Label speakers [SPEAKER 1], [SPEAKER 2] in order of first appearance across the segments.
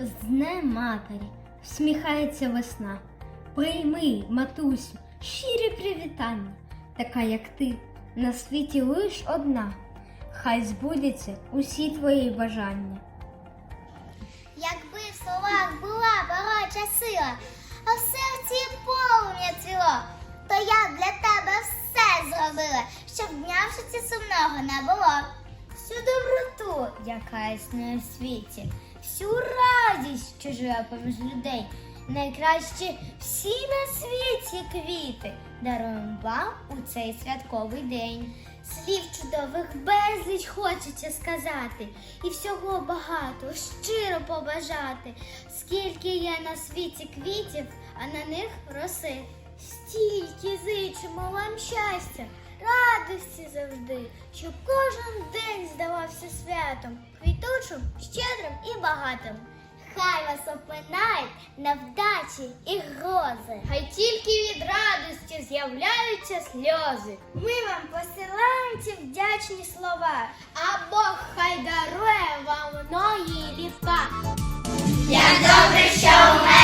[SPEAKER 1] З Днем матері всміхається весна. Прийми, матусю, щирі привітання, така як ти, на світі лиш одна. Хай збудяться усі твої бажання.
[SPEAKER 2] Якби в словах була багача сила, а в серці полум'я цвіло, то я для тебе все зробила, щоб дня в житті сумного не було. Всю доброту, яка існує в світі, всю радість, що живе поміж людей, найкращі всі на світі квіти даруємо вам у цей святковий день. Слів чудових безліч хочеться сказати, і всього багато щиро побажати, скільки є на світі квітів, а на них роси. Стільки зичимо вам щастя, радості завжди, щоб кожен день здавався святом, квітучим, щедрим і багатим. Хай вас опинають невдачі і грози. Хай тільки від радості з'являються сльози. Ми вам посилаємо ці вдячні слова, а Бог хай дарує вам многі літа. Як добре, що у мене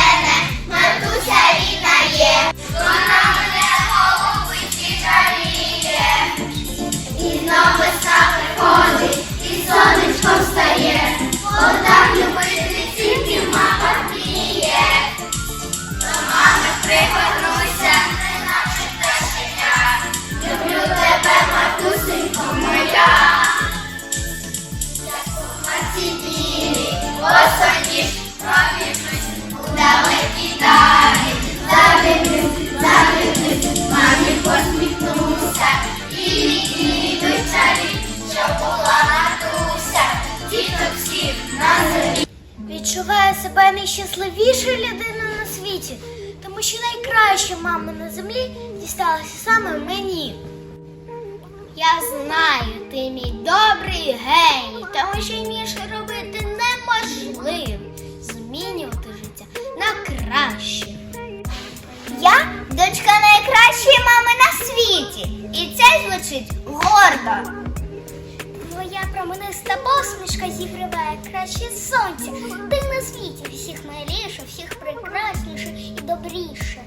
[SPEAKER 2] Відчуваю себе найщасливішою людиною на світі, тому що найкраща мама на землі дісталася саме мені. Я знаю, ти мій добрий геній, тому що вмієш робити світі, і це звучить гордо. Твоя промениста посмішка зігріває краще сонця. Ти на світі всіх миліше, всіх прекрасніше і добріше.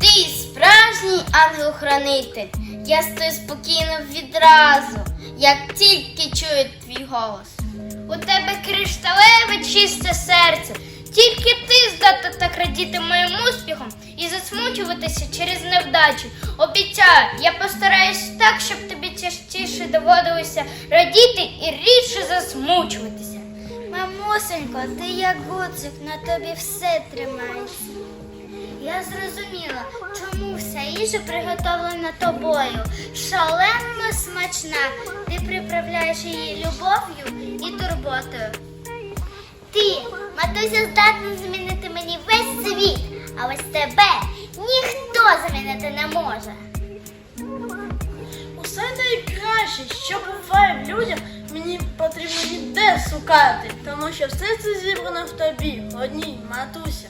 [SPEAKER 2] Ти справжній ангел-хранитель. Я стою спокійно відразу, як тільки чую твій голос. У тебе кришталеве чисте серце. Тільки ти здатна так радіти моїм успіхом засмучуватися через невдачу. Обіцяю, я постараюсь так, щоб тобі частіше доводилося радіти і рідше засмучуватися. Мамусенько, ти як гуцик, на тобі все тримається. Я зрозуміла, чому вся їжа приготовлена тобою. Шалено смачна. Ти приправляєш її любов'ю і турботою. Ти, матуся, здатна змінити мені весь світ, а ось тебе ніхто замінити не може.
[SPEAKER 3] Усе найкраще, що буває в людях, мені потрібно ніде шукати, тому що все це зібрано в тобі, одній, матуся.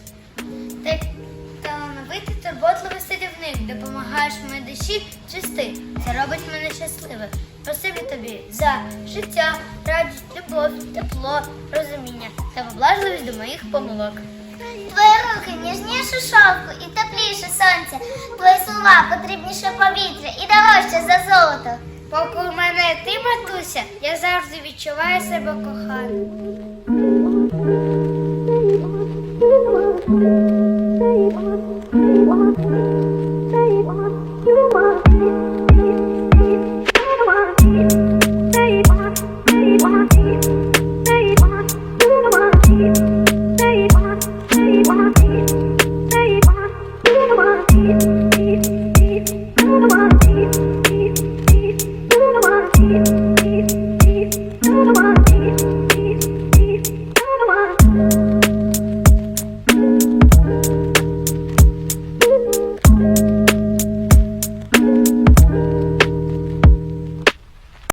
[SPEAKER 2] Ти талановитий турботливий садівник, допомагаєш моїй душі чисти. Це робить мене щасливим. Спасибі тобі за життя, радість, любов, тепло, розуміння та поблажливість до моїх помилок. Твої руки шовку і тепліше сонця. Твої слова потрібніше повітря і дорожче за золото. Поки у мене ти, матуся, я завжди відчуваю себе коханою.